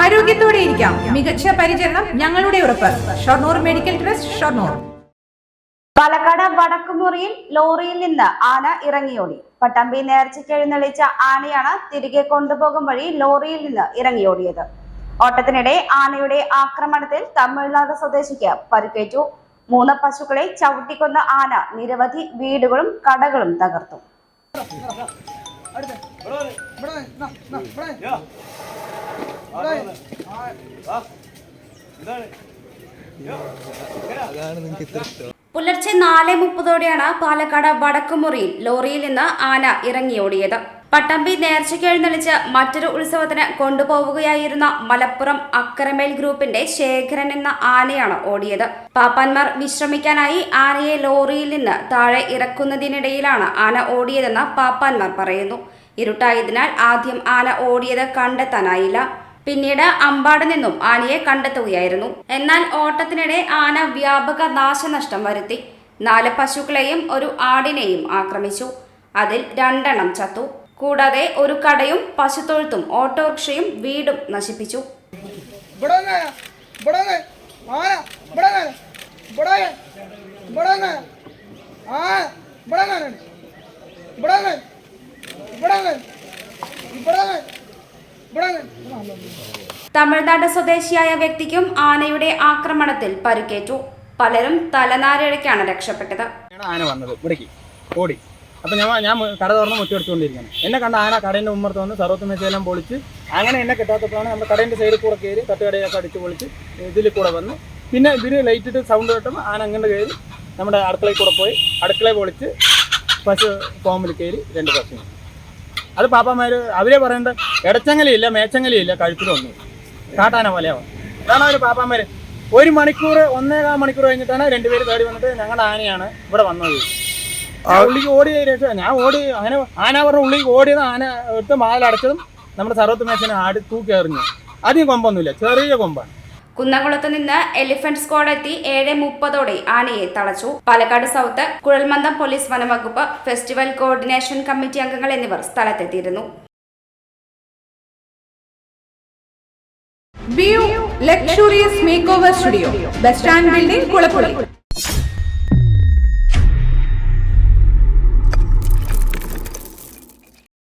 ആരോഗ്യത്തോടെ ഇരിക്കാം. മികച്ച പരിചരണം ഞങ്ങളുടെ ഉറപ്പ്. Shoranur medical trust Shoranur. Palakkad വടക്കുമുറിയിൽ ലോറിയിൽ നിന്ന് ആന ഇറങ്ങിയോടി. പട്ടാമ്പി നേർച്ചയ്ക്ക് എഴുന്നള്ളിച്ച ആനയാണ് തിരികെ കൊണ്ടുപോകും വഴി ലോറിയിൽ നിന്ന് ഇറങ്ങിയോടിയത്. ഓട്ടത്തിനിടെ ആനയുടെ ആക്രമണത്തിൽ തമിഴ്നാട് സ്വദേശിക്ക് പരിക്കേറ്റു. മൂന്ന് പശുക്കളെ ചവിട്ടിക്കൊന്ന ആന നിരവധി വീടുകളും കടകളും തകർത്തു. പുലർച്ചെ നാല് മുപ്പതോടെയാണ് പാലക്കാട് വടക്കുമുറിയിൽ ലോറിയിൽ നിന്ന് ആന ഇറങ്ങിയോടിയത് പട്ടമ്പി നേർച്ചയ്ക്ക് എഴുന്നള്ളിച്ച് മറ്റൊരു ഉത്സവത്തിന് കൊണ്ടുപോവുകയായിരുന്ന മലപ്പുറം അക്കരമേൽ ഗ്രൂപ്പിന്റെ ശേഖരൻ എന്ന ആനയാണ് ഓടിയത്. പാപ്പാന്മാർ വിശ്രമിക്കാനായി ആനയെ ലോറിയിൽ നിന്ന് താഴെ ഇറക്കുന്നതിനിടയിലാണ് ആന ഓടിയതെന്ന് പാപ്പാന്മാർ പറയുന്നു. ഇരുട്ടായതിനാൽ ആദ്യം ആന ഓടിയത് കണ്ടെത്താനായില്ല. പിന്നീട് അമ്പാട് നിന്നും ആനയെ കണ്ടെത്തുകയായിരുന്നു. എന്നാൽ ഓട്ടത്തിനിടെ ആന വ്യാപക നാശനഷ്ടം വരുത്തി. നാല് പശുക്കളെയും ഒരു ആടിനെയും ആക്രമിച്ചു. അതിൽ രണ്ടെണ്ണം ചത്തു. കൂടാതെ ഒരു കടയും പശുത്തൊഴുത്തും ഓട്ടോറിക്ഷയും വീടും നശിപ്പിച്ചു. ഇവിടെ തമിഴ്നാട് സ്വദേശിയായ വ്യക്തിക്കും ആനയുടെ ആക്രമണത്തിൽ പരിക്കേറ്റു. പലരും തലനാരിഴയ്ക്കാണ് രക്ഷപ്പെട്ടത്. ആന വന്നത്. ഇവിടേക്ക്. ഓടി. അപ്പം ഞാൻ ഞാൻ കട തുറന്ന് മുറ്റി എന്നെ കണ്ട ആന കടേന്റെ ഉമ്മർത്ത് വന്ന് സർവത്ത് മെച്ചയെല്ലാം പൊളിച്ച് അങ്ങനെ എന്നെ കിട്ടാത്തപ്പോഴാണ് നമ്മുടെ കടേന്റെ സൈഡിൽ കൂടെ കയറി തട്ടുകടയൊക്കെ അടിച്ച് പൊളിച്ച് ഇതിൽ കൂടെ വന്ന്. പിന്നെ ഇതിന് ലൈറ്റ് ഇട്ട് സൗണ്ട് കേട്ടപ്പോൾ ആന അങ്ങനെ കയറി നമ്മുടെ അടുക്കളയിൽ കൂടെ പോയി. അടുക്കളയിൽ പൊളിച്ച് പശു ഫോമിൽ കയറി രണ്ട് പശു അത് പാപ്പന്മാർ അവരെ പറയേണ്ട ഇടച്ചങ്ങലിയില്ല മേച്ചങ്ങലിയില്ല കഴുത്തിലൊന്നും കാട്ടാന പോലെയാവും. അതാണ് അവർ പാപ്പന്മാർ ഒരു മണിക്കൂർ ഒന്നേകാൽ മണിക്കൂർ കഴിഞ്ഞിട്ടാണ് രണ്ടുപേര് തേടി വന്നിട്ട് ഞങ്ങളുടെ ആനയാണ് ഇവിടെ വന്നത്. ഉള്ളിക്ക് ഓടി രക്ഷ ഞാൻ ഓടി അങ്ങനെ ആന പറഞ്ഞ ഉള്ളിക്ക് ഓടിയത് ആന എടുത്ത് മാലടച്ചതും നമ്മുടെ സർവത്ത് മേച്ചനെ ആടി തൂക്കി എറിഞ്ഞു. അധികം കൊമ്പൊന്നുമില്ല ചെറിയ കൊമ്പാണ്. കുന്നംകുളത്ത് നിന്ന് എലിഫന്റ് സ്ക്വാഡ് എത്തി ഏഴ് മുപ്പതോടെ ആനയെ തളച്ചു. പാലക്കാട് സൗത്ത് കുഴൽമന്ദം പോലീസ് വനംവകുപ്പ് ഫെസ്റ്റിവൽ കോർഡിനേഷൻ കമ്മിറ്റി അംഗങ്ങൾ എന്നിവർ സ്ഥലത്തെത്തിയിരുന്നു. Luxurious makeover studio bus stand building